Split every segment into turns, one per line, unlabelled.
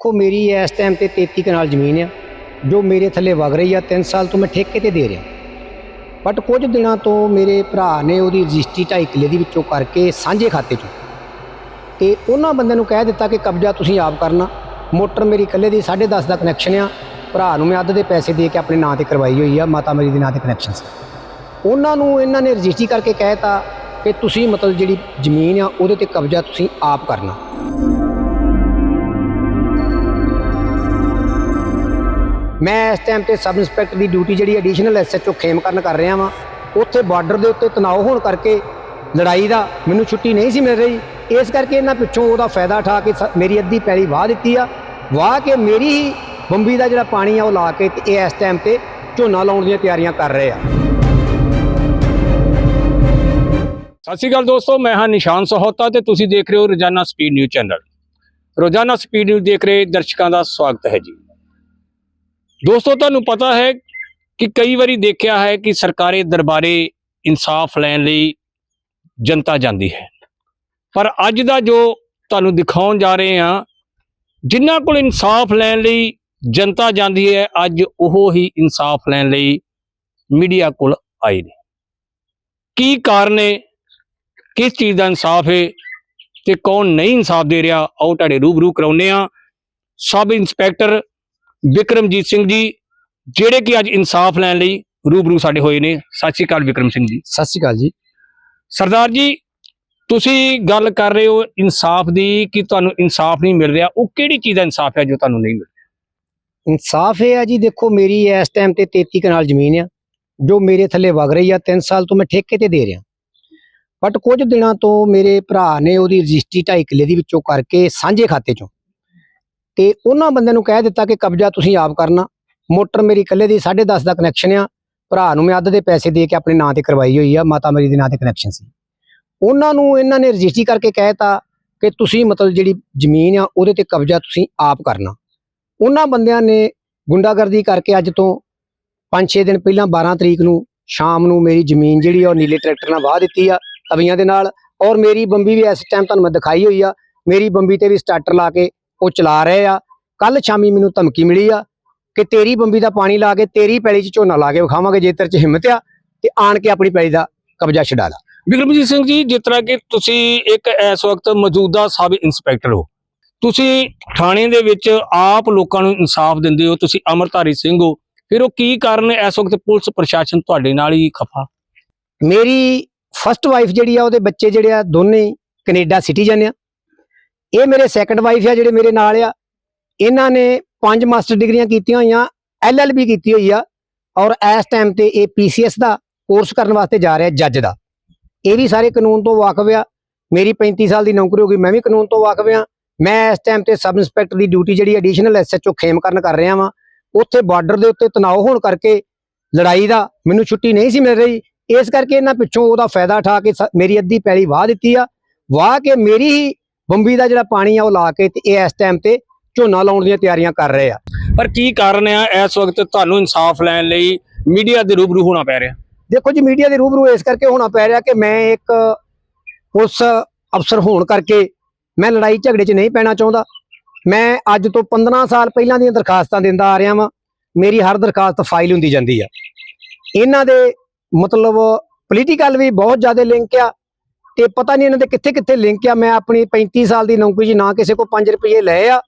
ਦੇਖੋ, ਮੇਰੀ ਇਸ ਟਾਈਮ ਤੇ 33 ਕਨਾਲ ਜ਼ਮੀਨ ਆ, ਜੋ ਮੇਰੇ ਥੱਲੇ ਵਗ ਰਹੀ ਆ 3 ਸਾਲ ਤੋਂ ਮੈਂ ਠੇਕੇ ਤੇ ਦੇ ਰਿਹਾ। ਬਟ ਕੁਝ ਦਿਨਾਂ ਤੋਂ ਮੇਰੇ ਭਰਾ ਨੇ ਉਹਦੀ ਰਜਿਸਟਰੀ ਢਾਈ ਕਿੱਲੇ ਦੀ ਵਿੱਚੋਂ ਕਰਕੇ ਸਾਂਝੇ ਖਾਤੇ 'ਚੋਂ। ਤੇ ਉਹਨਾਂ ਬੰਦਿਆਂ ਨੂੰ ਕਹਿ ਦਿੱਤਾ ਕਿ ਕਬਜ਼ਾ ਤੁਸੀਂ ਆਪ ਕਰਨਾ, ਮੋਟਰ ਮੇਰੀ ਇਕੱਲੇ ਦੀ 10.5 ਦਾ ਕਨੈਕਸ਼ਨ ਆ, ਭਰਾ ਨੂੰ ਮੈਂ ਅੱਧ ਦੇ ਪੈਸੇ ਦੇ ਕੇ ਆਪਣੇ ਨਾਂ ਤੇ ਕਰਵਾਈ ਹੋਈ ਆ, ਮਾਤਾ ਮੇਰੀ ਦੇ ਨਾਂ ਤੇ ਕਨੈਕਸ਼ਨ ਸੀ। ਉਹਨਾਂ ਨੂੰ ਇਹਨਾਂ ਨੇ ਰਜਿਸਟਰੀ ਕਰਕੇ ਕਹਿਤਾ ਕਿ ਤੁਸੀਂ ਮਤਲਬ ਜਿਹੜੀ ਜ਼ਮੀਨ ਆ, ਉਹਦੇ ਤੇ ਕਬਜ਼ਾ ਤੁਸੀਂ ਆਪ ਕਰਨਾ। ਮੈਂ ਇਸ ਟਾਈਮ ਤੇ ਸਬ ਇੰਸਪੈਕਟਰ ਦੀ ਡਿਊਟੀ ਜਿਹੜੀ ਐਡੀਸ਼ਨਲ ਐਸਐਚਓ ਖੇਮ ਕਰਨ ਕਰ ਰਿਹਾ ਵਾਂ। ਉੱਥੇ ਬਾਰਡਰ ਦੇ ਉੱਤੇ ਤਣਾਅ ਹੋਣ ਕਰਕੇ ਲੜਾਈ ਦਾ ਮੈਨੂੰ ਛੁੱਟੀ ਨਹੀਂ ਸੀ ਮਿਲ ਰਹੀ। ਇਸ ਕਰਕੇ ਇਹਨਾਂ ਪਿੱਛੋਂ ਉਹਦਾ ਫਾਇਦਾ ਉਠਾ ਕੇ ਸ- ਮੇਰੀ ਅੱਧੀ ਪੈਲੀ ਵਾਹ ਦਿੱਤੀ ਆ। ਵਾਹ ਕੇ ਮੇਰੀ ਹੀ ਬੰਬੀ ਦਾ ਜਿਹੜਾ ਪਾਣੀ ਆ ਉਹ ਲਾ ਕੇ ਤੇ ਇਹ ਇਸ ਟਾਈਮ ਤੇ ਝੋਨਾ ਲਾਉਣ ਦੀਆਂ ਤਿਆਰੀਆਂ ਕਰ ਰਹੇ ਆ।
ਸਤਿ ਸ਼੍ਰੀ ਅਕਾਲ ਦੋਸਤੋ, ਮੈਂ ਹਾਂ ਨਿਸ਼ਾਨ ਸਹੋਤਾ ਤੇ ਤੁਸੀਂ ਦੇਖ ਰਹੇ ਹੋ Rozana speed news channel. Rozana speed news ਦੇਖ ਰਹੇ ਦਰਸ਼ਕਾਂ ਦਾ ਸਵਾਗਤ ਹੈ ਜੀ। ਦੋਸਤੋ, ਤੁਹਾਨੂੰ ਪਤਾ ਹੈ ਕਿ ਕਈ ਵਾਰੀ ਦੇਖਿਆ ਹੈ ਕਿ ਸਰਕਾਰੀ ਦਰਬਾਰੇ ਇਨਸਾਫ ਲੈਣ ਲਈ ਜਨਤਾ ਜਾਂਦੀ ਹੈ। ਪਰ ਅੱਜ ਦਾ ਜੋ ਤੁਹਾਨੂੰ ਦਿਖਾਉਣ ਜਾ ਰਹੇ ਹਾਂ, ਜਿਨ੍ਹਾਂ ਕੋਲ ਇਨਸਾਫ ਲੈਣ ਲਈ ਜਨਤਾ ਜਾਂਦੀ ਹੈ, ਅੱਜ ਉਹ ਹੀ ਇਨਸਾਫ ਲੈਣ ਲਈ ਮੀਡੀਆ ਕੋਲ ਆਏ ਨੇ। ਕੀ ਕਾਰਨ ਹੈ? ਕਿਸ ਚੀਜ਼ ਦਾ ਇਨਸਾਫ ਹੈ? ਤੇ ਕੌਣ ਨਹੀਂ ਇਨਸਾਫ ਦੇ ਰਿਹਾ? ਆਓ ਤੁਹਾਡੇ ਰੂਬਰੂ ਕਰਾਉਨੇ ਆ ਸਬ ਇੰਸਪੈਕਟਰ ਵਿਕਰਮਜੀਤ ਸਿੰਘ ਜੀ ਜਿਹੜੇ ਕਿ ਅੱਜ ਇਨਸਾਫ ਲੈਣ ਲਈ ਰੂਬਰੂ ਸਾਡੇ ਹੋਏ ਨੇ। ਸਤਿ ਸ਼੍ਰੀ ਅਕਾਲ ਵਿਕਰਮ ਸਿੰਘ ਜੀ।
ਸਤਿ ਸ਼੍ਰੀ ਅਕਾਲ ਜੀ।
ਸਰਦਾਰ ਜੀ ਤੁਸੀਂ ਗੱਲ ਕਰ ਰਹੇ ਹੋ ਇਨਸਾਫ ਦੀ ਕਿ ਤੁਹਾਨੂੰ ਇਨਸਾਫ ਨਹੀਂ ਮਿਲ ਰਿਹਾ। ਉਹ ਕਿਹੜੀ ਚੀਜ਼ ਦਾ ਇਨਸਾਫ ਹੈ ਜੋ ਤੁਹਾਨੂੰ ਨਹੀਂ ਮਿਲ
ਇਨਸਾਫ ਇਹ ਆ ਜੀ ਦੇਖੋ ਮੇਰੀ ਇਸ ਟਾਈਮ ਤੇ 33 ਕਨਾਲ ਜ਼ਮੀਨ ਆ ਜੋ ਮੇਰੇ ਥੱਲੇ ਵਗ ਰਹੀ ਆ। 3 ਸਾਲ ਤੋਂ ਮੈਂ ਠੇਕੇ ਤੇ ਦੇ ਰਿਹਾ। ਬਟ ਕੁਝ ਦਿਨਾਂ ਤੋਂ ਮੇਰੇ ਭਰਾ ਨੇ ਉਹਦੀ ਰਜਿਸਟਰੀ ਢਾਈ ਕਿੱਲੇ ਦੀ ਵਿੱਚੋਂ ਕਰਕੇ ਸਾਂਝੇ ਖਾਤੇ 'ਚੋਂ ਤੇ ਉਹਨਾਂ ਬੰਦਿਆਂ ਨੂੰ ਕਹਿ ਦਿੱਤਾ ਕਿ ਕਬਜ਼ਾ ਤੁਸੀਂ ਆਪ ਕਰਨਾ। ਮੋਟਰ ਮੇਰੀ ਇਕੱਲੇ ਦੀ 10.5 ਦਾ ਕਨੈਕਸ਼ਨ ਆ। ਭਰਾ ਨੂੰ ਮੈਂ ਅੱਧ ਦੇ ਪੈਸੇ ਦੇ ਕੇ ਆਪਣੇ ਨਾਂ ਤੇ ਕਰਵਾਈ ਹੋਈ ਆ। ਮਾਤਾ ਮੇਰੀ ਦੇ ਨਾਂ ਤੇ ਕਨੈਕਸ਼ਨ ਸੀ। ਉਹਨਾਂ ਨੂੰ ਇਹਨਾਂ ਨੇ ਰਜਿਸਟਰੀ ਕਰਕੇ ਕਹਿਤਾ ਕਿ ਤੁਸੀਂ ਮਤਲਬ ਜਿਹੜੀ ਜ਼ਮੀਨ ਆ, ਉਹਦੇ ਤੇ ਕਬਜ਼ਾ ਤੁਸੀਂ ਆਪ ਕਰਨਾ। ਉਹਨਾਂ ਬੰਦਿਆਂ ਨੇ ਗੁੰਡਾਗਰਦੀ ਕਰਕੇ ਅੱਜ ਤੋਂ 5-6 ਦਿਨ ਪਹਿਲਾਂ 12 ਤਰੀਕ ਨੂੰ ਸ਼ਾਮ ਨੂੰ ਮੇਰੀ ਜ਼ਮੀਨ ਜਿਹੜੀ ਆ, ਉਹ ਨੀਲੇ ਟਰੈਕਟਰ ਨਾਲ ਵਾਹ ਦਿੱਤੀ ਆ ਤਵੀਆਂ ਦੇ ਨਾਲ। ਔਰ ਮੇਰੀ ਬੰਬੀ ਵੀ ਇਸ ਟਾਈਮ ਤੁਹਾਨੂੰ ਮੈਂ ਦਿਖਾਈ ਹੋਈ ਆ। ਮੇਰੀ ਬੰਬੀ ਤੇ ਵੀ ਸਟਾਰਟਰ ਲਾ ਕੇ ਉਹ ਚਲਾ ਰਹੇ ਆ। ਕੱਲ ਸ਼ਾਮੀ ਮੈਨੂੰ ਧਮਕੀ ਮਿਲੀ ਆ ਕਿ ਤੇਰੀ ਬੰਬੀ ਦਾ ਪਾਣੀ ਲਾ ਕੇ ਤੇਰੀ ਪੈਲੀ 'ਚ ਝੋਨਾ ਲਾ ਕੇ ਵਿਖਾਵਾਂਗੇ ਜੇ ਤੇਰੇ 'ਚ ਹਿੰਮਤ ਆ ਤੇ ਆਣ ਕੇ ਆਪਣੀ ਪੈਲੀ ਦਾ ਕਬਜ਼ਾ ਛਡਾ ਲਾ।
ਵਿਕਰਮਜੀਤ ਸਿੰਘ ਜੀ ਜਿਸ ਤਰ੍ਹਾਂ ਕਿ ਤੁਸੀਂ ਇੱਕ ਇਸ ਵਕਤ ਮੌਜੂਦਾ ਸਬ ਇੰਸਪੈਕਟਰ ਹੋ। ਤੁਸੀਂ ਥਾਣੇ ਦੇ ਵਿੱਚ ਆਪ ਲੋਕਾਂ ਨੂੰ ਇਨਸਾਫ ਦਿੰਦੇ ਹੋ ਤੁਸੀਂ ਅਮਰਧਾਰੀ ਸਿੰਘ ਹੋ। ਫਿਰ ਉਹ ਕੀ ਕਾਰਨ ਇਸ ਵਕਤ ਪੁਲਿਸ ਪ੍ਰਸ਼ਾਸਨ ਤੁਹਾਡੇ ਨਾਲ ਹੀ ਖਫਾ?
ਮੇਰੀ ਫਰਸਟ ਵਾਈਫ ਜਿਹੜੀ ਆ ਉਹਦੇ ਬੱਚੇ ਜਿਹੜੇ ਆ ਦੋਨੇ ਕੈਨੇਡਾ ਸਿਟੀਜ਼ਨ ਆ। ਇਹ ਮੇਰੇ ਸੈਕੰਡ ਵਾਈਫ ਆ, ਜਿਹੜੇ ਮੇਰੇ ਨਾਲ ਆ। ਇਹਨਾਂ ਨੇ ਪੰਜ ਮਾਸਟਰ ਡਿਗਰੀਆਂ ਕੀਤੀਆਂ ਹੋਈਆਂ ਐਲਐਲਬੀ ਕੀਤੀ ਹੋਈ ਆ, ਔਰ ਇਸ ਟਾਈਮ ਤੇ ਇਹ ਪੀਸੀਐਸ ਦਾ ਕੋਰਸ ਕਰਨ ਵਾਸਤੇ ਜਾ ਰਿਹਾ ਜੱਜ ਦਾ। ਇਹ ਵੀ ਸਾਰੇ ਕਾਨੂੰਨ ਤੋਂ ਵਾਕਫ ਆ। ਮੇਰੀ 35 ਸਾਲ ਦੀ ਨੌਕਰੀ ਹੋ ਗਈ, ਮੈਂ ਵੀ ਕਾਨੂੰਨ ਤੋਂ ਵਾਕਫ ਆ। ਮੈਂ ਇਸ ਟਾਈਮ ਤੇ ਸਬ ਇੰਸਪੈਕਟਰ ਦੀ ਡਿਊਟੀ ਜਿਹੜੀ ਐਡੀਸ਼ਨਲ ਐਸਐਚਓ ਖੇਮ ਕਰਨ ਕਰ ਰਿਹਾ ਵਾਂ। ਉੱਥੇ ਬਾਰਡਰ ਦੇ ਉੱਤੇ ਤਣਾਅ ਹੋਣ ਕਰਕੇ ਲੜਾਈ ਦਾ ਮੈਨੂੰ ਛੁੱਟੀ ਨਹੀਂ ਸੀ ਮਿਲ ਰਹੀ। ਇਸ ਕਰਕੇ ਇਹਨਾਂ ਪਿੱਛੋਂ ਉਹਦਾ ਫਾਇਦਾ ਉਠਾ ਕੇ ਸ- ਮੇਰੀ ਅੱਧੀ ਪੈਲੀ ਵਾਹ ਦਿੱਤੀ ਆ। ਵਾਹ ਕੇ ਮੇਰੀ ਹੀ ਬੰਬੀ ਦਾ ਜਿਹੜਾ ਪਾਣੀ ਆ ਉਹ ਲਾ ਕੇ ਤੇ ਇਹ ਇਸ ਟਾਈਮ ਤੇ ਝੋਨਾ ਲਾਉਣ ਦੀਆਂ ਤਿਆਰੀਆਂ ਕਰ ਰਹੇ ਆ।
ਪਰ ਕੀ ਕਾਰਨ ਆ? ਇਸ ਵਕਤ ਤੁਹਾਨੂੰ ਇਨਸਾਫ ਲੈਣ ਲਈ ਮੀਡੀਆ ਦੇ ਰੂਬਰੂ ਹੋਣਾ ਪੈ ਰਿਹਾ।
ਦੇਖੋ ਜੀ ਮੀਡੀਆ ਦੇ ਰੂਬਰੂ ਇਸ ਕਰਕੇ ਹੋਣਾ ਪੈ ਰਿਹਾ ਕਿ ਮੈਂ ਇੱਕ ਪੁਲਿਸ ਅਫਸਰ ਹੋਣ ਕਰਕੇ ਮੈਂ ਲੜਾਈ ਝਗੜੇ 'ਚ ਨਹੀਂ ਪੈਣਾ ਚਾਹੁੰਦਾ। ਮੈਂ ਅੱਜ ਤੋਂ 15 ਸਾਲ ਪਹਿਲਾਂ ਦੀਆਂ ਦਰਖਾਸਤਾਂ ਦਿੰਦਾ ਆ ਰਿਹਾ ਵਾਂ। ਮੇਰੀ ਹਰ ਦਰਖਾਸਤ ਫਾਈਲ ਹੁੰਦੀ ਜਾਂਦੀ ਆ। ਇਹਨਾਂ ਦੇ ਮਤਲਬ ਪੋਲੀਟੀਕਲ ਵੀ ਬਹੁਤ ਜ਼ਿਆਦਾ ਲਿੰਕ ਆ। ਤੇ ਪਤਾ ਨਹੀਂ ਇਹਨਾਂ ਦੇ ਕਿੱਥੇ ਕਿੱਥੇ ਲਿੰਕ ਆ ਮੈਂ ਆਪਣੀ 35 ਸਾਲ ਦੀ ਨੌਕਰੀ 'ਚ ਨਾ ਕਿਸੇ ਕੋ 5 ਰੁਪਏ ਲਏ ਆ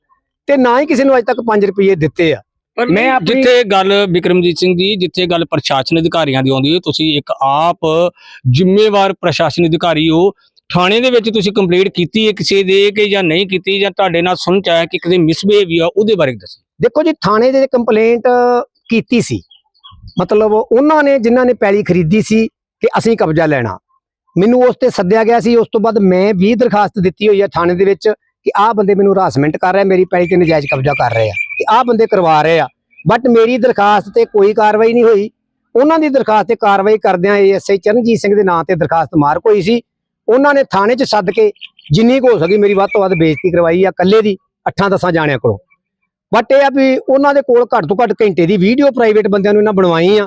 ਤੇ ਨਾ ਹੀ ਕਿਸੇ ਨੂੰ ਅੱਜ ਤੱਕ 5 ਰੁਪਏ ਦਿੱਤੇ ਆ। ਮੈਂ
ਜਿੱਥੇ ਗੱਲ ਵਿਕਰਮਜੀਤ ਸਿੰਘ ਜੀ ਜਿੱਥੇ ਗੱਲ ਪ੍ਰਸ਼ਾਸਨ ਅਧਿਕਾਰੀਆਂ ਦੀ ਆਉਂਦੀ ਹੈ ਤੁਸੀਂ ਇੱਕ ਆਪ ਜ਼ਿੰਮੇਵਾਰ ਪ੍ਰਸ਼ਾਸਨ ਅਧਿਕਾਰੀ ਹੋ ਥਾਣੇ ਦੇ ਵਿੱਚ ਤੁਸੀਂ ਕੰਪਲੀਟ ਕੀਤੀ ਹੈ ਕਿਸੇ ਦੇ ਕਿ ਜਾਂ ਨਹੀਂ ਕੀਤੀ ਜਾਂ ਤੁਹਾਡੇ ਨਾਲ ਸੁਣ ਚ ਆਇਆ ਕਿ ਕਿਸੇ ਮਿਸਬਿਹੇਵ ਆ ਉਹਦੇ ਬਾਰੇ ਦੱਸੋ।
ਦੇਖੋ ਜੀ ਥਾਣੇ ਦੇ ਕੰਪਲੇਂਟ ਕੀਤੀ ਸੀ। ਮਤਲਬ ਉਹਨਾਂ ਨੇ ਜਿਨ੍ਹਾਂ ਨੇ ਪੈਲੀ ਖਰੀਦੀ ਸੀ ਕਿ ਅਸੀਂ ਕਬਜ਼ਾ ਲੈਣਾ। ਮੈਨੂੰ ਉਸ ਤੇ ਸੱਦਿਆ ਗਿਆ ਸੀ, ਉਸ ਤੋਂ ਬਾਅਦ ਮੈਂ ਵੀ ਦਰਖਾਸਤ ਦਿੱਤੀ ਹੋਈ ਹੈ ਥਾਣੇ ਦੇ ਵਿੱਚ ਕਿ ਆਹ ਬੰਦੇ ਮੈਨੂੰ ਹਰਾਸਮੈਂਟ ਕਰ ਰਹੇ, ਮੇਰੀ ਪੈਲੀ ਤੇ ਨਜਾਇਜ਼ ਕਬਜ਼ਾ ਕਰ ਰਹੇ ਆ ਤੇ ਆਹ ਬੰਦੇ ਕਰਵਾ ਰਹੇ ਆ। ਬਟ ਮੇਰੀ ਦਰਖਾਸਤ ਤੇ ਕੋਈ ਕਾਰਵਾਈ ਨਹੀਂ ਹੋਈ। ਉਹਨਾਂ ਦੀ ਦਰਖਾਸਤ ਤੇ ਕਾਰਵਾਈ ਕਰਦਿਆਂ ਐਸਆਈ ਚਰਨਜੀਤ ਸਿੰਘ ਦੇ ਨਾਂ ਤੇ ਦਰਖਾਸਤ ਮਾਰਕ ਹੋਈ ਸੀ। ਉਹਨਾਂ ਨੇ ਥਾਣੇ 'ਚ ਸੱਦ ਕੇ ਜਿੰਨੀ ਕੁ ਹੋ ਸਕੀ ਮੇਰੀ ਵੱਧ ਤੋਂ ਵੱਧ ਬੇਇੱਜ਼ਤੀ ਕਰਵਾਈ ਆ ਇਕੱਲੇ ਦੀ 8-10 ਜਾਣਿਆਂ ਕੋਲੋਂ। ਬਟ ਇਹ ਆ ਵੀ ਉਹਨਾਂ ਦੇ ਕੋਲ ਘੱਟ ਤੋਂ ਘੱਟ ਘੰਟੇ ਦੀ ਵੀਡੀਓ ਪ੍ਰਾਈਵੇਟ ਬੰਦਿਆਂ ਨੂੰ ਇਹਨਾਂ ਬਣਵਾਈ ਆ,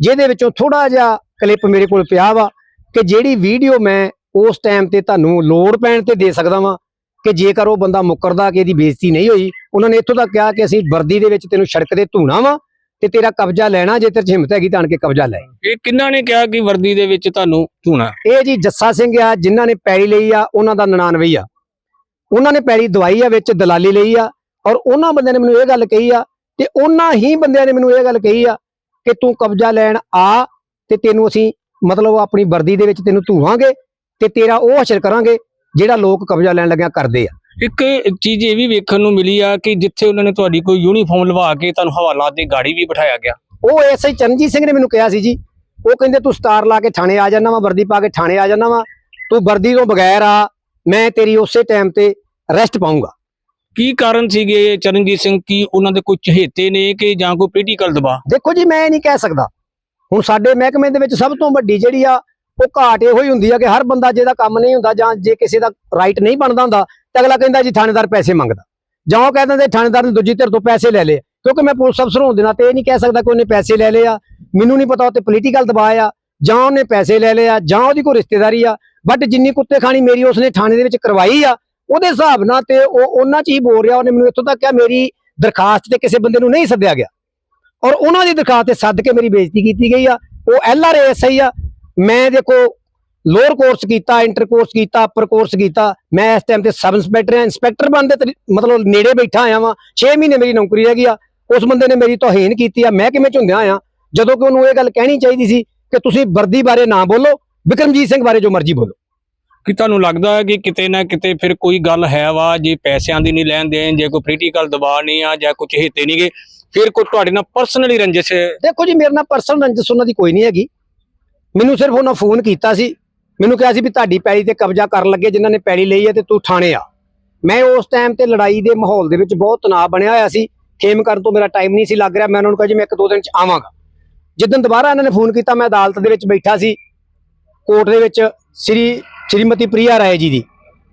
ਜਿਹਦੇ ਵਿੱਚੋਂ ਥੋੜਾ ਜਿਹਾ ਕਲਿੱਪ ਮੇਰੇ ਕੋਲ ਪਿਆ ਵਾ। ਕਿ ਜਿਹੜੀ ਵੀਡੀਓ ਮੈਂ ਉਸ ਟਾਈਮ ਤੇ ਤੁਹਾਨੂੰ ਲੋੜ ਪੈਣ ਤੇ ਦੇ ਸਕਦਾ ਵਾਂ ਕਿ ਜੇਕਰ ਉਹ ਬੰਦਾ ਮੁੱਕਰਦਾ ਕਿ ਇਹਦੀ ਬੇਇੱਜ਼ਤੀ ਨਹੀਂ ਹੋਈ ਉਹਨਾਂ ਨੇ ਇੱਥੋਂ ਤੱਕ ਕਿਹਾ ਕਿ ਅਸੀਂ ਵਰਦੀ ਦੇ ਵਿੱਚ ਤੈਨੂੰ ਸੜਕ ਤੇ ਧੂਣਾ ਵਾ ਤੇ ਤੇਰਾ ਕਬਜ਼ਾ ਲੈਣਾ ਜੇ ਤੇਰੇ ਹਿੰਮਤ ਹੈਗੀ ਤਾਂ ਆਣ ਕੇ ਕਬਜ਼ਾ ਲੈ।
ਇਹ ਕਿੰਨਾ ਨੇ ਕਿਹਾ ਕਿ ਵਰਦੀ ਦੇ ਵਿੱਚ ਤੁਹਾਨੂੰ ਧੂਣਾ?
ਇਹ ਜੀ ਜੱਸਾ ਸਿੰਘ ਆ ਜਿਨ੍ਹਾਂ ਨੇ ਪੈੜੀ ਲਈ ਆ ਉਹਨਾਂ ਦਾ 99 ਆ। ਉਹਨਾਂ ਨੇ ਪੈੜੀ ਦਵਾਈ ਆ ਵਿੱਚ ਦਲਾਲੀ ਲਈ ਆ ਔਰ ਉਹਨਾਂ ਬੰਦਿਆਂ ਨੇ ਮੈਨੂੰ ਇਹ ਗੱਲ ਕਹੀ ਆ ਤੇ ਉਹਨਾਂ ਹੀ ਬੰਦਿਆਂ ਨੇ ਮੈਨੂੰ ਇਹ ਗੱਲ ਕਹੀ ਆ ਕਿ ਤੂੰ ਕਬਜ਼ਾ ਲੈਣ ਆ ਤੇ ਤੈਨੂੰ ਅਸੀਂ ਮਤਲਬ ਆਪਣੀ ਵਰਦੀ ਦੇ ਵਿੱਚ ਤੈਨੂੰ ਧੂਵਾਂਗੇ ਤੇ ਤੇਰਾ ਉਹ ਹਾਸਲ ਕਰਾਂਗੇ ਜਿਹੜਾ ਲੋਕ ਕਬਜ਼ਾ ਲੈਣ ਲੱਗਿਆ ਕਰਦੇ ਆ।
ਇੱਕ ਚੀਜ਼ ਇਹ ਵੀ ਵੇਖਣ ਨੂੰ ਮਿਲੀ ਆ ਕਿ ਜਿੱਥੇ ਉਹਨਾਂ ਨੇ ਤੁਹਾਡੀ ਕੋਈ ਯੂਨੀਫਾਰਮ ਲਵਾ ਕੇ ਤੁਹਾਨੂੰ ਹਵਾਲਾਤ ਦੀ ਗਾੜੀ ਵੀ ਬਿਠਾਇਆ ਗਿਆ।
ਉਹ ਐਸਆਈ ਚਰਨਜੀਤ ਸਿੰਘ ਨੇ ਮੈਨੂੰ ਕਿਹਾ ਸੀ ਜੀ ਉਹ ਕਹਿੰਦੇ ਤੂੰ ਸਟਾਰ ਲਾ ਕੇ ਥਾਣੇ ਆ ਜਾਣਾ ਵਾ ਵਰਦੀ ਪਾ ਕੇ ਥਾਣੇ ਆ ਜਾਣਾ ਵਾ ਤੂੰ ਵਰਦੀ ਤੋਂ ਬਗੈਰ ਆ ਮੈਂ ਤੇਰੀ ਉਸੇ ਟਾਈਮ ਤੇ ਅਰੈਸਟ ਪਾਉਂਗਾ
ਕੀ ਕਾਰਨ ਸੀਗੇ ਚਰਨਜੀਤ ਸਿੰਘ? ਕੀ ਉਹਨਾਂ ਦੇ ਕੋਈ ਚਹੇਤੇ ਨੇ ਕਿ ਜਾਂ ਕੋਈ ਪੋਲੀਟੀਕਲ ਦਬਾਅ?
ਦੇਖੋ ਜੀ ਮੈਂ ਇਹ ਨਹੀਂ ਕਹਿ ਸਕਦਾ। ਹੁਣ ਸਾਡੇ ਮਹਿਕਮੇ ਦੇ ਵਿੱਚ ਸਭ ਤੋਂ ਵੱਡੀ ਜਿਹੜੀ ਆ, ਉਹ ਘਾਟ ਇਹੋ ਹੀ ਹੁੰਦੀ ਆ ਕਿ ਹਰ ਬੰਦਾ ਜਿਹਦਾ ਕੰਮ ਨਹੀਂ ਹੁੰਦਾ ਜਾਂ ਜੇ ਕਿਸੇ ਦਾ ਰਾਈਟ ਨਹੀਂ ਬਣਦਾ ਹੁੰਦਾ, ਤਾਂ ਅਗਲਾ ਕਹਿੰਦਾ ਜੀ ਥਾਣੇਦਾਰ ਪੈਸੇ ਮੰਗਦਾ। ਜਾਂ ਉਹ ਕਹਿ ਦਿੰਦੇ ਥਾਣੇਦਾਰ ਨੇ ਦੂਜੀ ਧਿਰ ਤੋਂ ਪੈਸੇ ਲੈ ਲਏ। ਕਿਉਂਕਿ ਮੈਂ ਪੁਲਿਸ ਅਫਸਰ ਹੋਣ ਦੇ ਨਾਤੇ ਇਹ ਨਹੀਂ ਕਹਿ ਸਕਦਾ ਕਿ ਉਹਨੇ ਪੈਸੇ ਲੈ ਲਏ ਆ। ਮੈਨੂੰ ਨਹੀਂ ਪਤਾ ਉਹ ਤੇ ਪੋਲੀਟੀਕਲ ਦਬਾਅ ਆ, ਜਾਂ ਉਹਨੇ ਪੈਸੇ ਲੈ ਲਏ ਆ, ਜਾਂ ਉਹਦੀ ਕੋਈ ਰਿਸ਼ਤੇਦਾਰੀ ਆ। ਬਟ ਜਿੰਨੀ ਕੁੱਤੇ ਖਾਣੀ ਮੇਰੀ ਉਸਨੇ ਥਾਣੇ ਦੇ ਵਿੱਚ ਕਰਵਾਈ ਆ, ਉਹਦੇ ਹਿਸਾਬ ਨਾਲ ਤੇ ਉਹ ਉਹਨਾਂ ਚ ਹੀ ਬੋਲ ਰਿਹਾ, ਉਹਨੇ ਮੈਨੂੰ ਇੱਥੋਂ ਤੱਕ ਕਿਹਾ ਮੇਰੀ ਦਰਖਾਸਤ ਤੇ ਕਿਸੇ ਬੰਦੇ ਨੂੰ ਨਹੀਂ ਸੱਦਿਆ ਗਿਆ। ਔਰ ਉਹਨਾਂ ਦੀ ਦਰਖਾਸਤ ਤੇ ਸੱਦ ਕੇ ਮੇਰੀ ਬੇਇੱਜ਼ਤੀ ਕੀਤੀ ਗਈ ਆ। ਉਹ ਐਲ ਆਰ ਐਸਆਈ ਆ। ਮੈਂ ਦੇਖੋ ਲੋਅਰ ਕੋਰਸ ਕੀਤਾ ਇੰਟਰ ਕੋਰਸ ਕੀਤਾ ਅਪਰ ਕੋਰਸ ਕੀਤਾ। ਮੈਂ ਇਸ ਟਾਈਮ ਤੇ ਸਬ ਇੰਸਪੈਕਟਰ ਆ। ਇੰਸਪੈਕਟਰ ਬਣਦੇ ਮਤਲਬ ਨੇੜੇ ਬੈਠਾ ਆਇਆ ਵਾਂ। 6 ਮਹੀਨੇ ਮੇਰੀ ਨੌਕਰੀ ਰਹਿ ਗਈ ਆ। ਉਸ ਬੰਦੇ ਨੇ ਮੇਰੀ ਤੋਹੀਨ ਕੀਤੀ ਆ। ਮੈਂ ਕਿਵੇਂ ਝੁੰਦਿਆ ਆ? ਜਦੋਂ ਕਿ ਉਹਨੂੰ ਇਹ ਗੱਲ ਕਹਿਣੀ ਚਾਹੀਦੀ ਸੀ ਕਿ ਤੁਸੀਂ ਵਰਦੀ ਬਾਰੇ ਨਾ ਬੋਲੋ, ਵਿਕਰਮਜੀਤ ਸਿੰਘ ਬਾਰੇ ਜੋ ਮਰਜ਼ੀ ਬੋਲੋ।
ਕਿ ਤੁਹਾਨੂੰ ਲੱਗਦਾ ਹੈ ਕਿ ਕਿਤੇ ਨਾ ਕਿਤੇ ਫਿਰ ਕੋਈ ਗੱਲ ਹੈ ਵਾ, ਜੇ ਪੈਸਿਆਂ ਦੀ ਨਹੀਂ ਲੈਣ ਦੇਣ, ਜੇ ਕੋਈ ਪੋਲੀਟੀਕਲ ਦਬਾਅ ਨਹੀਂ ਆ, ਜਾਂ ਕੁਝ ਚਹੇਤੇ ਨਹੀਂਗੇ ਫਿਰ ਕੋਈ ਤੁਹਾਡੇ ਨਾਲ ਪਰਸਨਲੀ ਰੰਜਿਸ਼ ਹੈ?
ਦੇਖੋ ਜੀ, ਮੇਰੇ ਨਾਲ ਪਰਸਨਲ ਰੰਜਿਸ਼ ਉਹਨਾਂ ਦੀ ਕੋਈ ਨਹੀਂ ਹੈਗੀ। ਮੈਨੂੰ ਸਿਰਫ ਉਹਨਾਂ ਫੋਨ ਕੀਤਾ ਸੀ। ਮੈਨੂੰ ਕਿਹਾ ਸੀ ਵੀ ਤੁਹਾਡੀ ਪੈੜੀ ਤੇ ਕਬਜ਼ਾ ਕਰਨ ਲੱਗੇ, ਜਿਨ੍ਹਾਂ ਨੇ ਪੈੜੀ ਲਈ ਹੈ ਤੇ ਤੂੰ ਥਾਣੇ ਆ। ਮੈਂ ਉਸ ਟਾਈਮ ਤੇ ਲੜਾਈ ਦੇ ਮਾਹੌਲ ਦੇ ਵਿੱਚ ਬਹੁਤ ਤਣਾਅ ਬਣਿਆ ਹੋਇਆ ਸੀ। ਖੇਮ ਕਰਨ ਤੋਂ ਮੇਰਾ ਟਾਈਮ ਨਹੀਂ ਸੀ ਲੱਗ ਰਿਹਾ। ਮੈਂ ਉਹਨਾਂ ਨੂੰ ਕਿਹਾ ਜੀ, ਮੈਂ ਇੱਕ ਦੋ ਦਿਨ ਚ ਆਵਾਂਗਾ। ਜਿੱਦਣ ਦੁਬਾਰਾ ਇਹਨਾਂ ਨੇ ਫੋਨ ਕੀਤਾ, ਮੈਂ ਅਦਾਲਤ ਦੇ ਵਿੱਚ ਬੈਠਾ ਸੀ। ਕੋਰਟ ਦੇ ਵਿੱਚ ਸ੍ਰੀ ਸ਼੍ਰੀਮਤੀ ਪ੍ਰਿਆ ਰਾਏ ਜੀ ਦੀ।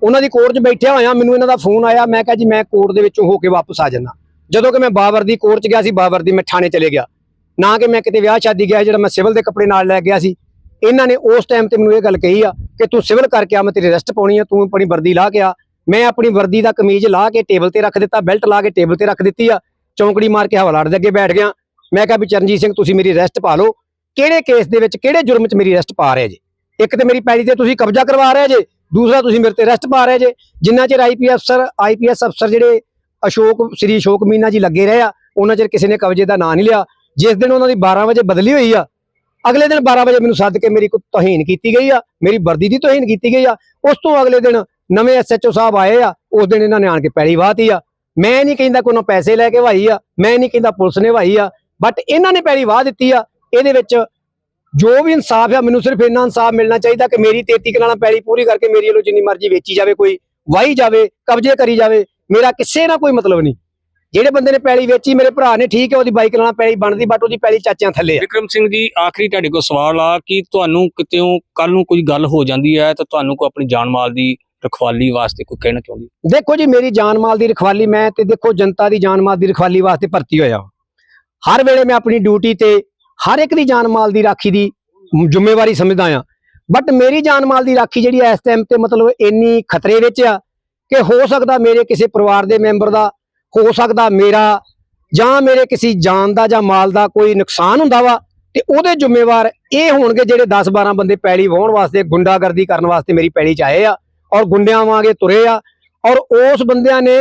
ਉਹਨਾਂ ਦੀ ਕੋਰਟ 'ਚ ਬੈਠਿਆ ਹੋਇਆ, ਮੈਨੂੰ ਇਹਨਾਂ ਦਾ ਫੋਨ ਆਇਆ। ਮੈਂ ਕਿਹਾ ਜੀ, ਮੈਂ ਕੋਰਟ ਦੇ ਵਿੱਚੋਂ ਹੋ ਕੇ ਵਾਪਸ ਆ ਜਾਣਾ ਜਦੋਂ ਕਿ ਮੈਂ ਬਾਵਰਦੀ ਕੋਰਟ 'ਚ ਗਿਆ ਸੀ ਬਾਵਰਦੀ ਮੈਂ ਥਾਣੇ ਚਲੇ ਗਿਆ। ਨਾ ਕਿ ਮੈਂ ਕਿਤੇ ਵਿਆਹ ਸ਼ਾਦੀ ਗਿਆ ਜਿਹੜਾ ਮੈਂ ਸਿਵਲ ਦੇ ਕੱਪੜੇ ਨਾਲ ਲੈ ਗਿਆ ਸੀ। ਇਹਨਾਂ ਨੇ ਉਸ ਟਾਈਮ ਤੇ ਮੈਨੂੰ ਇਹ ਗੱਲ ਕਹੀ ਆ ਕਿ ਤੂੰ ਸਿਵਲ ਕਰਕੇ ਆ, ਮੈਂ ਤੇਰੀ ਰੈਸਟ ਪਾਉਣੀ ਆ, ਤੂੰ ਆਪਣੀ ਵਰਦੀ ਲਾ ਕੇ ਆ। ਮੈਂ ਆਪਣੀ ਵਰਦੀ ਦਾ ਕਮੀਜ਼ ਲਾ ਕੇ ਟੇਬਲ ਤੇ ਰੱਖ ਦਿੱਤਾ ਬੈਲਟ ਲਾ ਕੇ ਟੇਬਲ ਤੇ ਰੱਖ ਦਿੱਤੀ ਆ। ਚੌਂਕੜੀ ਮਾਰ ਕੇ ਹਵਾਲਾਟ ਦੇ ਅੱਗੇ ਬੈਠ ਗਿਆ। ਮੈਂ ਕਿਹਾ ਵੀ ਚਰਨਜੀਤ ਸਿੰਘ, ਤੁਸੀਂ ਮੇਰੀ ਰੈਸਟ ਪਾ ਲਓ। ਕਿਹੜੇ ਕੇਸ ਦੇ ਵਿੱਚ, ਕਿਹੜੇ ਜੁਰਮ 'ਚ ਮੇਰੀ ਰੈਸਟ ਪਾ ਰਹੇ ਜੇ? ਇੱਕ ਤੇ ਮੇਰੀ ਪੈੜੀ ਤੇ ਤੁਸੀਂ ਕਬਜ਼ਾ ਕਰਵਾ ਰਹੇ ਜੇ, ਦੂਸਰਾ ਤੁਸੀਂ ਮੇਰੇ ਤੇ ਰੈਸਟ ਪਾ ਰਹੇ ਜੇ। ਜਿੰਨਾ ਚਿਰ ਆਈਪੀਐਸ ਅਫਸਰ ਆਈਪੀਐਸ ਅਫਸਰ ਜਿਹੜੇ ਅਸ਼ੋਕ, ਸ੍ਰੀ ਅਸ਼ੋਕ ਮੀਨਾ ਜੀ ਲੱਗੇ ਰਹੇ ਆ, ਉਹਨਾਂ ਚਿਰ ਕਿਸੇ ਨੇ ਕਬਜ਼ੇ ਦਾ ਨਾਂ ਨਹੀਂ ਲਿਆ। ਜਿਸ ਦਿਨ ਉਹਨਾਂ ਦੀ 12 ਵਜੇ ਬਦਲੀ ਹੋਈ ਆ, ਅਗਲੇ ਦਿਨ 12 ਵਜੇ ਮੈਨੂੰ ਸੱਦ ਕੇ ਮੇਰੀ ਕੋਈ ਤੋਹੀਨ ਕੀਤੀ ਗਈ ਆ, ਮੇਰੀ ਵਰਦੀ ਦੀ ਤੋਹੀਨ ਕੀਤੀ ਗਈ ਆ। ਉਸ ਤੋਂ ਅਗਲੇ ਦਿਨ ਨਵੇਂ ਐਸਐਚਓ ਸਾਹਿਬ ਆਏ ਆ, ਉਸ ਦਿਨ ਇਹਨਾਂ ਨੇ ਆਣ ਕੇ ਪੈੜੀ ਵਾਹਤੀ ਆ। ਮੈਂ ਨਹੀਂ ਕਹਿੰਦਾ ਕੋਈ ਨਾ ਪੈਸੇ ਲੈ ਕੇ ਵਾਹੀ ਆ, ਮੈਂ ਨਹੀਂ ਕਹਿੰਦਾ ਪੁਲਿਸ ਨੇ ਵਾਹੀ ਆ ਬਟ ਇਹਨਾਂ ਨੇ ਪੈਲੀ ਵਾਹ ਦਿੱਤੀ ਆ। ਇਹਦੇ ਵਿੱਚ ਜੋ ਵੀ ਇਨਸਾਫ ਆ, ਮੈਨੂੰ ਸਿਰਫ ਇੰਨਾ ਇਨਸਾਫ ਮਿਲਣਾ ਚਾਹੀਦਾ ਕਿ ਮੇਰੀ 33 ਕਨਾਲਾਂ ਪੈਲੀ ਪੂਰੀ ਕਰਕੇ ਮੇਰੀ ਵੱਲੋਂ ਜਿੰਨੀ ਮਰਜ਼ੀ ਵੇਚੀ ਜਾਵੇ, ਕੋਈ ਵਾਹੀ ਜਾਵੇ, ਕਬਜ਼ੇ ਕਰੀ ਜਾਵੇ। ਮੇਰਾ ਕਿਸੇ ਨਾਲ ਕੋਈ ਮਤਲਬ ਨਹੀਂ। ਜਿਹੜੇ ਬੰਦੇ ਨੇ ਪੈੜੀ ਵੇਚੀ ਮੇਰੇ ਭਰਾ ਨੇ ਠੀਕ ਹੈ ਉਹਦੀ ਬਾਈਕ ਨਾਲ ਪੈੜੀ ਬਣਦੀ ਬਟ ਉਹਦੀ ਪੈੜੀ ਚਾਚਿਆਂ ਥੱਲੇ ਆ।
ਵਿਕਰਮ ਸਿੰਘ ਜੀ ਆਖਰੀ ਤੁਹਾਡੇ ਕੋਲ ਸਵਾਲ ਆ ਕਿ ਤੁਹਾਨੂੰ ਕਿਤੇੋਂ ਕੱਲ ਨੂੰ ਕੋਈ ਗੱਲ ਹੋ ਜਾਂਦੀ ਹੈ ਤਾਂ ਤੁਹਾਨੂੰ ਕੋਈ ਆਪਣੀ ਜਾਨ ਮਾਲ ਦੀ ਰਖਵਾਲੀ ਵਾਸਤੇ ਕੋਈ ਕਹਿਣਾ ਚਾਹੁੰਦੀ
ਦੇਖੋ ਜੀ ਮੇਰੀ ਜਾਨ ਮਾਲ ਦੀ ਰਖਵਾਲੀ ਮੈਂ ਤੇ ਦੇਖੋ ਜਨਤਾ ਦੀ ਜਾਨ ਮਾਲ ਦੀ ਰਖਵਾਲੀ ਵਾਸਤੇ ਭਰਤੀ ਹੋਇਆ। ਹਰ ਵੇਲੇ ਮੈਂ ਆਪਣੀ ਡਿਊਟੀ ਤੇ ਹਰ ਇੱਕ ਦੀ ਜਾਨ ਮਾਲ ਦੀ ਰਾਖੀ ਦੀ ਜ਼ਿੰਮੇਵਾਰੀ ਸਮਝਦਾ ਆ ਬਟ ਮੇਰੀ ਜਾਨ ਮਾਲ ਦੀ ਰਾਖੀ ਜਿਹੜੀ ਇਸ ਟਾਈਮ ਤੇ ਮਤਲਬ ਇੰਨੀ ਖਤਰੇ ਵਿੱਚ ਆ ਕਿ ਹੋ ਸਕਦਾ ਮੇਰੇ ਕਿਸੇ ਪਰਿਵਾਰ ਦੇ ਮੈਂਬਰ ਦਾ, ਹੋ ਸਕਦਾ ਮੇਰਾ, ਜਾਂ ਮੇਰੇ ਕਿਸੇ ਜਾਨ ਦਾ ਜਾਂ ਮਾਲ ਦਾ ਕੋਈ ਨੁਕਸਾਨ ਹੁੰਦਾ ਵਾ, ਤੇ ਉਹਦੇ ਜ਼ਿੰਮੇਵਾਰ ਇਹ ਹੋਣਗੇ ਜਿਹੜੇ 10 12 ਬੰਦੇ ਪੈਲੀ ਵਾਹਣ ਵਾਸਤੇ, ਗੁੰਡਾਗਰਦੀ ਕਰਨ ਵਾਸਤੇ ਮੇਰੀ ਪੈਲੀ ਚ ਆਏ ਆ, ਔਰ ਗੁੰਡਿਆਂ ਵਾਂਗੇ ਤੁਰੇ ਆ, ਔਰ ਉਸ ਬੰਦਿਆਂ ਨੇ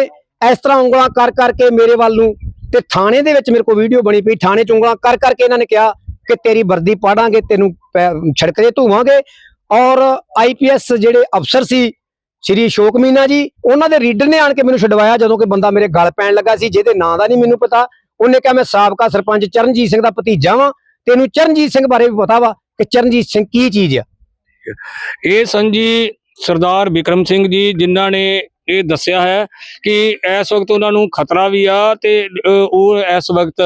ਇਸ ਤਰ੍ਹਾਂ ਉਂਗਲਾਂ ਕਰ ਕਰਕੇ ਮੇਰੇ ਵੱਲ ਨੂੰ, ਤੇ ਥਾਣੇ ਦੇ ਵਿੱਚ ਮੇਰੇ ਕੋਲ ਵੀਡੀਓ ਬਣੀ ਪਈ, ਥਾਣੇ ਚ ਉਂਗਲਾਂ ਕਰ ਕਰਕੇ ਇਹਨਾਂ ਨੇ ਕਿਹਾ ਕਿ ਤੇਰੀ ਵਰਦੀ ਪਾੜਾਂਗੇ, ਤੈਨੂੰ ਪੈ- ਸੜਕ ਤੇ ਧੂਵਾਂਗੇ, ਔਰ ਆਈਪੀਐਸ ਜਿਹੜੇ ਅਫਸਰ ਸੀ ਸ਼੍ਰੀ ਅਸ਼ੋਕ ਮੀਨਾ ਜੀ, ਉਹਨਾਂ ਦੇ ਰੀਡਰ ਨੇ ਆਣ ਕੇ ਮੈਨੂੰ ਛਡਵਾਇਆ ਜਦੋਂ ਕਿ ਬੰਦਾ ਮੇਰੇ ਗਲ ਪੈਣ ਲੱਗਾ ਸੀ, ਜਿਹਦੇ ਨਾਂ ਦਾ ਨਹੀਂ ਮੈਨੂੰ ਪਤਾ। ਉਹਨੇ ਕਿਹਾ, ਮੈਂ ਸਾਬਕਾ ਸਰਪੰਚ ਚਰਨਜੀਤ ਸਿੰਘ ਦਾ ਭਤੀਜਾ ਵਾਂ। ਤੈਨੂੰ ਚਰਨਜੀਤ ਸਿੰਘ ਬਾਰੇ ਵੀ ਪਤਾ ਵਾ ਕਿ ਚਰਨਜੀਤ ਸਿੰਘ ਕੀ ਚੀਜ਼ ਆ।
ਇਹ ਸਨ ਸਰਦਾਰ ਵਿਕਰਮ ਸਿੰਘ ਜੀ, ਜਿਨ੍ਹਾਂ ਨੇ ਇਹ ਦੱਸਿਆ ਹੈ ਕਿ ਇਸ ਵਕਤ ਉਹਨਾਂ ਨੂੰ ਖਤਰਾ ਵੀ ਆ ਤੇ ਉਹ ਇਸ ਵਕਤ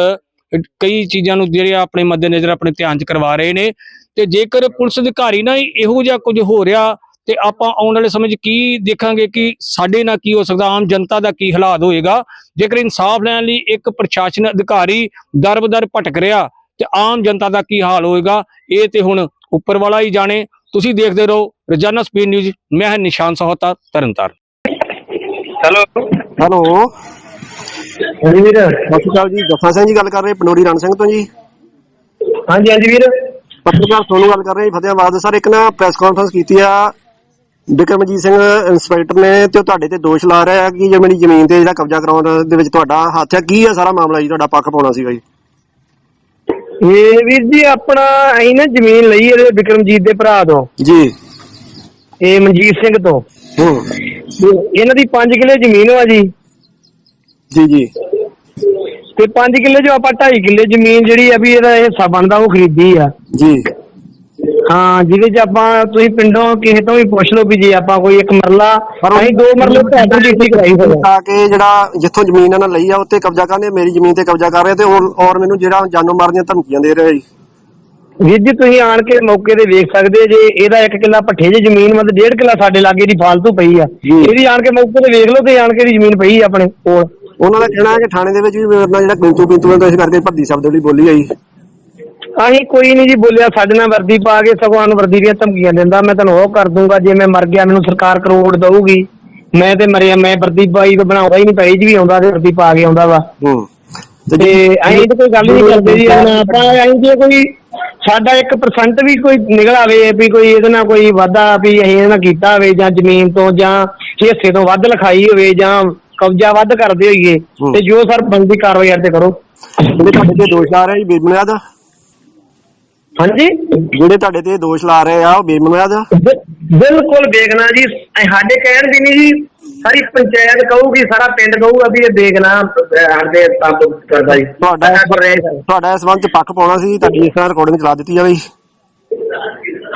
ਕਈ ਚੀਜ਼ਾਂ ਨੂੰ ਜਿਹੜੇ ਆਪਣੇ ਮੱਦੇਨਜ਼ਰ ਆਪਣੇ ਧਿਆਨ 'ਚ ਕਰਵਾ ਰਹੇ ਨੇ। ਤੇ ਜੇਕਰ ਪੁਲਿਸ ਅਧਿਕਾਰੀ ਨਾ ਇਹੋ ਜਿਹਾ ਕੁਝ ਹੋ ਰਿਹਾ ਤੇ ਆਪਾਂ ਆਉਣ ਵਾਲੇ ਸਮੇਂ 'ਚ ਕੀ ਦੇਖਾਂਗੇ ਕਿ ਸਾਡੇ ਨਾਲ ਕੀ ਹੋ ਸਕਦਾ ਆਮ ਜਨਤਾ ਦਾ ਕੀ ਹਾਲਾਤ ਹੋਏਗਾ? ਜੇਕਰ ਇਨਸਾਫ ਲੈਣ ਲਈ ਇੱਕ ਪ੍ਰਸ਼ਾਸਨ ਅਧਿਕਾਰੀ ਦਰਬਦਰ ਭਟਕ ਰਿਹਾ ਤੇ ਆਮ ਜਨਤਾ ਦਾ ਕੀ ਹਾਲ ਹੋਏਗਾ? ਇਹ ਤੇ ਹੁਣ ਉੱਪਰ ਵਾਲਾ ਹੀ ਜਾਣੇ। ਤੁਸੀਂ ਦੇਖਦੇ ਰਹੋ ਰੋਜ਼ਾਨਾ ਸਪੀਡ ਨਿਊਜ਼ ਮੈਂ ਹਾਂ ਨਿਸ਼ਾਨ ਸਹੋਤਾ ਤਰਨਤਾਰਨ।
ਹੈਲੋ।
ਹੈਲੋ।
ਹਾਂਜੀ ਵੀਰ।
ਸਤਿ ਸ਼੍ਰੀ ਅਕਾਲ ਜੀ। ਜੱਫਾ ਸਿੰਘ ਜੀ ਗੱਲ ਕਰ ਰਹੇ ਪਨੋਰੀ ਰਣ ਸਿੰਘ ਤੋਂ ਜੀ।
ਹਾਂਜੀ ਹਾਂਜੀ ਵੀਰ।
ਪੱਤਰਕਾਰ ਤੁਹਾਨੂੰ ਗੱਲ ਕਰ ਰਹੇ ਫਤਿਆਬਾਦ ਸਰ ਇੱਕ ਨਾ ਪ੍ਰੈਸ ਕਾਨਫਰੰਸ ਕੀਤੀ ਆ ਬਿਕਰਮਜੀਤ ਸਿੰਘ ਇੰਸਪੈਕਟਰ ਨੇ ਤੇ ਉਹ ਤੁਹਾਡੇ ਤੇ ਦੋਸ਼ ਲਾ ਰਿਹਾ ਹੈ ਕਿ ਜੇ ਮੇਰੀ ਜ਼ਮੀਨ ਤੇ ਜਿਹੜਾ ਕਬਜ਼ਾ ਕਰਾਉਣ ਦੇ ਵਿੱਚ ਤੁਹਾਡਾ ਹੱਥ ਹੈ ਕੀ ਹੈ ਸਾਰਾ ਮਾਮਲਾ ਜੀ ਤੁਹਾਡਾ ਪੱਖ ਪਾਉਣਾ ਸੀਗਾ ਜੀ?
ਇਹ ਵੀਰ ਜੀ ਆਪਣਾ ਅਸੀਂ ਨਾ ਜ਼ਮੀਨ ਲਈ ਇਹਦੇ ਵਿਕਰਮਜੀਤ ਦੇ ਭਰਾ ਤੋਂ।
ਜੀ।
ਇਹ ਮਨਜੀਤ ਸਿੰਘ ਤੋਂ।
ਹੂੰ।
ਇਹਨਾਂ ਦੀ 5 ਕਿੱਲੇ ਜ਼ਮੀਨ ਵਾ ਜੀ।
ਜੀ ਜੀ।
ਤੇ 5 ਕਿੱਲੇ ਜੋ ਆਪਾਂ 2.5 ਕਿੱਲੇ ਜ਼ਮੀਨ ਜਿਹੜੀ ਆ ਵੀ ਇਹਦਾ ਹਿੱਸਾ ਬਣਦਾ ਉਹ ਖਰੀਦੀ ਆ।
ਜੀ।
ਹਾਂ ਜਿਹਦੇ ਚ ਆਪਾਂ ਤੁਸੀਂ ਪਿੰਡੋਂ ਕਿਸੇ ਤੋਂ ਵੀ ਪੁੱਛ ਲਓ ਵੀ ਜੇ ਆਪਾਂ ਕੋਈ ਇੱਕ ਮਰਲਾ ਅਸੀਂ ਦੋ ਮਰਲੇ ਭੈਣ ਰਜਿਸਟਰੀ ਕਰਾਈ ਆ।
ਤਾਂ ਕਿ ਜਿਹੜਾ ਜਿੱਥੋਂ ਜ਼ਮੀਨ ਇਹਨਾਂ ਲਈ ਆ ਉੱਤੇ ਕਬਜ਼ਾ ਕਰਨੇ ਮੇਰੀ ਜ਼ਮੀਨ ਤੇ ਕਬਜ਼ਾ ਕਰ ਰਹੇ ਤੇ ਔਰ ਔਰ ਮੈਨੂੰ ਜਿਹੜਾ ਜਾਨੋਂ ਮਾਰਨ ਦੀਆਂ ਧਮਕੀਆਂ ਦੇ ਰਿਹਾ ਜੀ
ਵੀਰ ਜੀ ਤੁਸੀਂ ਆਣ ਕੇ ਮੌਕੇ ਤੇ ਵੇਖ ਸਕਦੇ ਜੇ ਇਹਦਾ ਇੱਕ ਕਿੱਲਾ ਪੱਠੇ 'ਚ ਜ਼ਮੀਨ ਮਤਲਬ ਡੇਢ ਕਿੱਲਾ ਸਾਡੇ ਲਾਗੇ ਦੀ ਫਾਲਤੂ ਪਈ ਆ
ਜੀ।
ਇਹਦੀ ਆਣ ਕੇ ਮੌਕੇ ਤੇ ਵੇਖ ਲਓ ਤੇ ਆਣ ਕੇ ਦੀ ਜ਼ਮੀਨ ਪਈ ਆ ਆਪਣੇ ਕੋਲ
ਉਹਨਾਂ ਦਾ ਕਹਿਣਾ ਹੈ ਕਿ ਥਾਣੇ ਦੇ ਵਿੱਚ ਵੀ ਮੇਰੇ ਨਾਲ ਜਿਹੜਾ ਕਿੰਤੂ ਕਿੰਤੂ ਤੋਂ ਇਸ ਕਰਕੇ ਭੱਦੀ ਸ਼ਬਦ ਜਿਹੜੀ ਬੋਲੀ ਆਈ
ਅਸੀਂ ਕੋਈ ਨਹੀਂ ਜੀ ਬੋਲਿਆ ਸਾਡੇ ਨਾਲ ਵਰਦੀ ਪਾ ਕੇ ਸਗੋਂ ਸਾਨੂੰ ਵਰਦੀ ਦੀਆਂ ਧਮਕੀਆਂ ਦਿੰਦਾ ਮੈਂ ਤੈਨੂੰ ਉਹ ਕਰ ਦੂੰਗਾ ਜੇ ਮੈਂ ਮਰ ਗਿਆ ਮੈਨੂੰ ਸਰਕਾਰ ਕਰੋੜ ਦਊਗੀ। ਮੈਂ ਤੇ ਮਰਿਆ ਮੈਂ ਵਰਦੀ ਪਾਈ ਤੋਂ ਬਣਾਉਂਦਾ ਹੀ ਨਹੀਂ ਪਈ ਜੀ ਵੀ ਆਉਂਦਾ ਤੇ ਵਰਦੀ ਪਾ ਕੇ ਆਉਂਦਾ ਵਾ।
ਹੂੰ।
ਤੇ ਅਸੀਂ ਤਾਂ ਕੋਈ ਗੱਲ ਨਹੀਂ ਕਰਦੇ ਜੀ ਆਪਾਂ ਅਸੀਂ ਜੇ ਕੋਈ ਸਾਡਾ 1% ਵੀ ਕੋਈ ਨਿਕਲ ਆਵੇ ਵੀ ਕੋਈ ਇਹਦੇ ਨਾਲ ਕੋਈ ਵਾਧਾ ਵੀ ਅਸੀਂ ਇਹਦੇ ਨਾਲ ਕੀਤਾ ਹੋਵੇ ਜਾਂ ਜ਼ਮੀਨ ਤੋਂ ਜਾਂ ਹਿੱਸੇ ਤੋਂ ਵੱਧ ਲਿਖਾਈ ਹੋਵੇ ਜਾਂ ਕਬਜ਼ਾ ਵੱਧ ਕਰਦੇ ਹੋਈਏ। ਤੇ ਜੋ ਸਰ ਬੰਦੀ ਕਾਰਵਾਈ ਕਰਦੇ ਕਰੋ।
ਜਿਹੜੇ ਤੁਹਾਡੇ ਤੇ ਦੋਸ਼ ਲਾ ਰਹੇ ਆ ਜੀ ਬੇਬੁਨਿਆਦ ਆ?
ਹਾਂਜੀ?
ਜਿਹੜੇ ਤੁਹਾਡੇ ਤੇ ਦੋਸ਼ ਲਾ ਰਹੇ ਆ ਉਹ ਬੇਬੁਨਿਆਦ ਆ
ਬਿਲਕੁਲ ਵੇਖਣਾ ਜੀ। ਸਾਡੇ ਕਹਿਣ ਦੀ ਨਹੀਂ ਜੀ ਸਾਰੀ ਪੰਚਾਇਤ ਕਹੂਗੀ ਸਾਰਾ ਪਿੰਡ ਕਹੂਗਾ ਵੀ ਇਹ ਦੇਖਣਾ ਸਾਡੇ ਸਭ ਕਰਦਾ ਜੀ।
ਤੁਹਾਡਾ ਇਸ ਤੁਹਾਡਾ ਇਸ ਚ ਪੱਖ ਪਾਉਣਾ ਸੀ ਤੁਹਾਡੀ ਇਸ ਤਰ੍ਹਾਂ ਰਿਕਾਰਡਿੰਗ ਚਲਾ ਦਿੱਤੀ ਜਾਵੇ।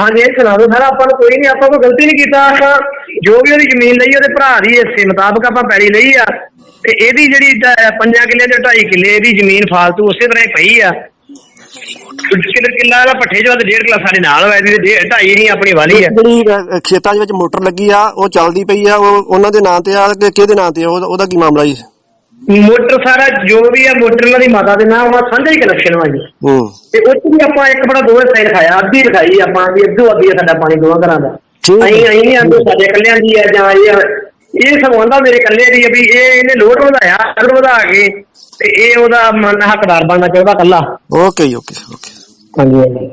ਹਾਂਜੀ ਇਹ ਸੁਣਾ ਦਿਓ। ਸਾਰਾ ਆਪਾਂ ਨੂੰ ਕੋਈ ਨਹੀਂ ਆਪਾਂ ਕੋਈ ਗਲਤੀ ਨਹੀਂ ਕੀਤਾ। ਆਪਾਂ ਜੋ ਵੀ ਉਹਦੀ ਜ਼ਮੀਨ ਲਈ ਉਹਦੇ ਭਰਾ ਦੀ ਹਿੱਸੇ ਮੁਤਾਬਕ ਆਪਾਂ ਪੈਲੀ ਲਈ ਆ। ਤੇ ਇਹਦੀ ਜਿਹੜੀ ਪੰਜਾਂ ਕਿੱਲੇ ਦੇ 2.5 ਕਿੱਲੇ ਇਹਦੀ ਜ਼ਮੀਨ ਫਾਲਤੂ ਉਸੇ ਤਰ੍ਹਾਂ ਹੀ ਪਈ ਆ। ਕਿੱਲੇ ਕਿੱਲਾ ਦਾ ਪੱਠੇ ਜੋ ਤੇ ਡੇਢ ਕਿੱਲਾ ਸਾਡੇ ਨਾਲ ਹੋਇਆ ਇਹਦੀ ਤੇ ਢਾਈ ਹੀ ਆਪਣੀ ਵਾਲੀ ਆ।
ਜਿਹੜੀ ਅ, ਖੇਤਾਂ ਦੇ ਵਿੱਚ ਮੋਟਰ ਲੱਗੀ ਆ ਉਹ ਚੱਲਦੀ ਪਈ ਆ ਉਹ ਉਹਨਾਂ ਦੇ ਨਾਂ ਤੇ ਆ ਕਿ ਕਿਹਦੇ ਨਾਂ ਤੇ ਆ ਉਹਦਾ ਉਹਦਾ ਕੀ ਮਾਮਲਾ ਜੀ?
ਮੋਟਰ ਸਾਰਾ ਜੋ ਵੀ ਆ ਮੋਟਰ ਉਹਨਾਂ ਦੀ ਮਾਤਾ ਦੇ ਨਾਮ ਆ ਸਾਂਝਾ ਹੀ ਕਨੈਕਸ਼ਨ ਵਾ ਜੀ।
ਹੂੰ।
ਤੇ 'ਚ ਵੀ ਆਪਾਂ ਇੱਕ ਬੜਾ ਦੋਵੇਂ ਸਾਈਡ ਖਾਇਆ ਅੱਧੀ ਲਿਖਾਈ ਆਪਾਂ ਵੀ ਅੱਧੋ ਅੱਧੀ ਆ ਸਾਡਾ ਪਾਣੀ ਦੋਵਾਂ ਘਰਾਂ ਦਾ।
ਠੀਕ ਹੈ।
ਅਸੀਂ ਅਸੀਂ ਨਹੀਂ ਆਂਦੇ ਸਾਡੇ ਕੱਲਿਆਂ ਦੀ ਆ ਜਾਂ ਇਹ ਇਹ ਸਮਾਂਦਾ ਮੇਰੇ ਕੱਲੇ ਦੀ ਵੀ ਇਹ ਇਹਨੇ ਲੋਡ ਵਧਾਇਆ ਅਗਰ ਵਧਾ ਕੇ ਤੇ ਇਹ ਉਹਦਾ ਮਨ ਹੱਕਦਾਰ ਬਣਨਾ ਚਾਹੀਦਾ ਕੱਲਾ
ਓਕੇ ਜੀ ਓਕੇ ਓਕੇ
ਹਾਂਜੀ ਹਾਂਜੀ।